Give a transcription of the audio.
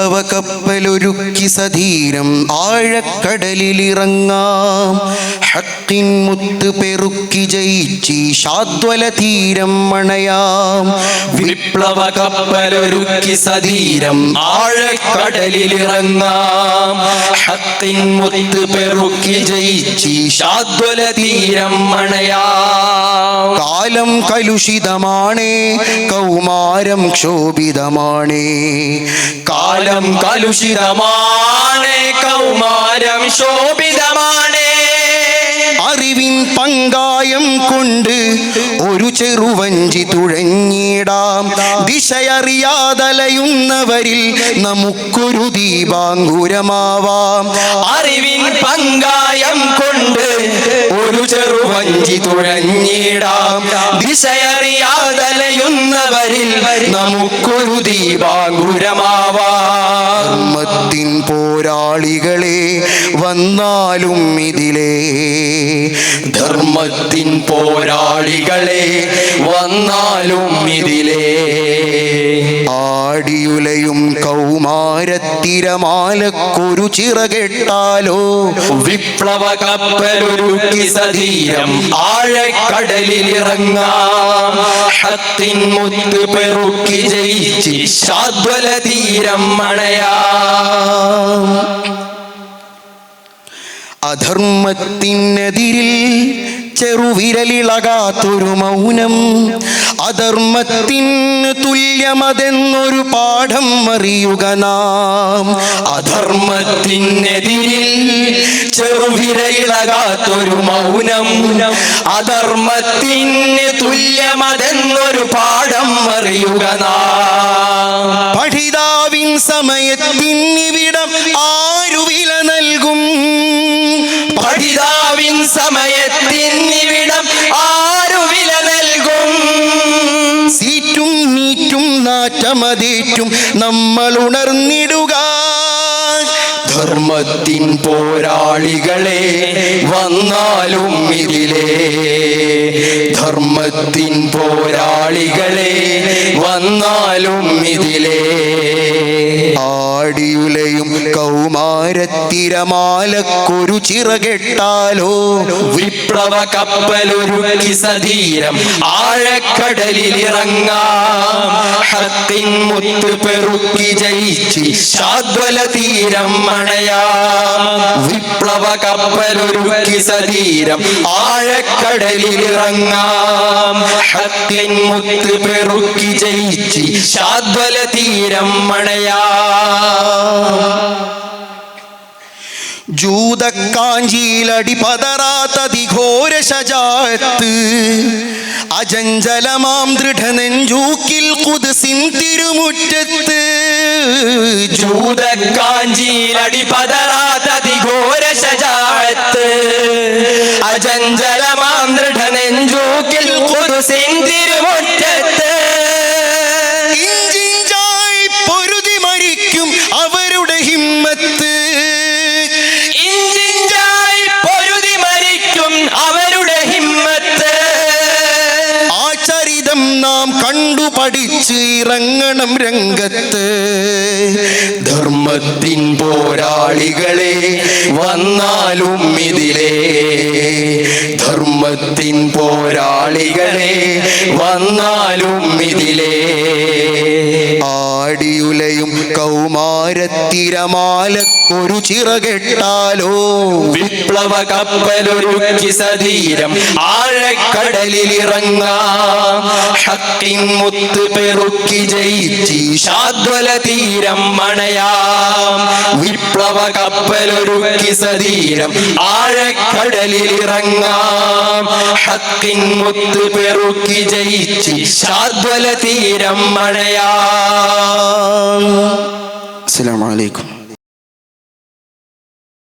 വിപ്ലവ കപ്പലൊരുക്കി സധീരം ആഴക്കടലിലിറങ്ങാം. ഹക്കിൻ മുത്ത് പെറുക്കി ജയിച്ചി ശാദ്വല തീരം മണയാം. വിപ്ലവ കപ്പലൊരുക്കി സധീരം ആഴക്കടലിലിറങ്ങാം. ഹക്കിൻ മുത്ത് പെറുക്കി ജയിച്ചി ശാദ്വല തീരം മണയാം. കാലം കലുഷിതമാണേ കൗമാരം ക്ഷോഭിതമാണേ. കാലം കലുഷിതമാണ് കൗമാരം ശോഭിതമാണ്. അറിവിൻ പങ്കായം കൊണ്ട് ഒരു ചെറുവഞ്ചി തുഴഞ്ഞിടാം. ദിശയറിയാതലയുന്നവരിൽ നമുക്കൊരു ദീപാങ്കുരമാവാം. അറിവിൻ പങ്കായം കൊണ്ട് ഒരു ചെറുവഞ്ചി തുഴഞ്ഞിടാം ദിശയറിയാതലയുന്നവരിൽ നമുക്കൊരു ദീപാങ്കുരമാവാത്തിൻ പോരാളികളെ വന്നാലും ഇതിലേ ധർമ്മത്തിൻ പോരാളികളെ വന്നാലും ഇതിലേ. ആടിയുലയും കൗമാരത്തിരമാലക്കൊരു ചിറകെട്ടാലോ വിപ്ലവ കപ്പലൊരുക്കി സതീരം ആഴക്കടലിലിറങ്ങാം ഹത്തിൻ മുത്ത് പെറുക്കി ജയിച്ച് ശാദ്വല തീരം മണയാം അധർമ്മത്തിനെതിരിൽ ചെറുവിരലിളകാത്തൊരു മൗനം അധർമ്മത്തിന് തുല്യമതെന്നൊരു പാഠം അറിയുക നാം. അധർമ്മത്തിനെതിരിൽ ചെറുവിരയിളകാത്തൊരു മൗനം അധർമ്മത്തിന് തുല്യമതെന്നൊരു പാഠം അറിയുക നാം. സമയത്തിനിവിടം ആരു വില നൽകും? പഠിതാവിൻ സമയത്തിനിവിടം ആരു വില നൽകും? സീറ്റും നീറ്റും നാറ്റമതേറ്റും നമ്മൾ ഉണർന്നിടുക. ധർമ്മത്തിൻ പോരാളികളെ വന്നാലും ഇതിലേ. ധർമ്മത്തിൻ പോരാളികളെ വന്നാലും ഇതിലേ. ആടിയുലയും കൗമാരത്തിരമാലക്കൊരു ചിറകെട്ടാലോ വിപ്ലവ കപ്പലൊരുക്കി സധീരം ആഴക്കടലിലിറങ്ങാം ഹത്തിൻ മുത്ത് പെറുക്കി ജയിച്ച് ശാദ്വല തീരം മണയാം വിപ്ലവ കപ്പലൊരുക്കി സധീരം ആഴക്കടലിലിറങ്ങാം ഹത്തിൻ മുത്ത് പെറുക്കി ജയിച്ച് ശാദ്വല തീരം മണയാം ജൂതക്കാഞ്ചിയിലടി പതറാത്തതിഘോര ശജാത്ത് അജഞ്ചലമാം ദൃഢനെഞ്ചൂക്കിൽ കുതിസിൻ തിരുമുറ്റത്ത്. ജൂതക്കാഞ്ചിയിലടി പതറാതതിഘോര ശജാത്ത് അജഞ്ചലമാം ദൃഢനെഞ്ചൂക്കിൽ കുതിസിൻ തിരുമുറ്റത്ത്. ഇറങ്ങണം രംഗത്ത്. ധർമ്മത്തിൻ പോരാളികളെ വന്നാലും ഇതിലേ ധർമ്മത്തിൻ പോരാളികളെ വന്നാലും ഇതിലേ. ആടിയുലയും കൗമാരത്തിരമാലക്കൊരു ചിറകെട്ടാലോ വിപ്ലവ കപ്പലൊരുക്കി സധീരം ആഴക്കടലിലിറങ്ങാം ഹക്കിൻ മുത്ത് പെറുക്കി ജയിച്ചി ശാദ്വല തീരം മണയാം. വിപ്ലവ കപ്പലൊരുക്കി സതീരം ആഴക്കടലിൽ ഇറങ്ങാം. ഹത്തിൻ മുത്ത് പെറുക്കി ജയിച്ച് ശാദ്വല തീരം മഴയാ. അസ്സലാമു അലൈക്കും.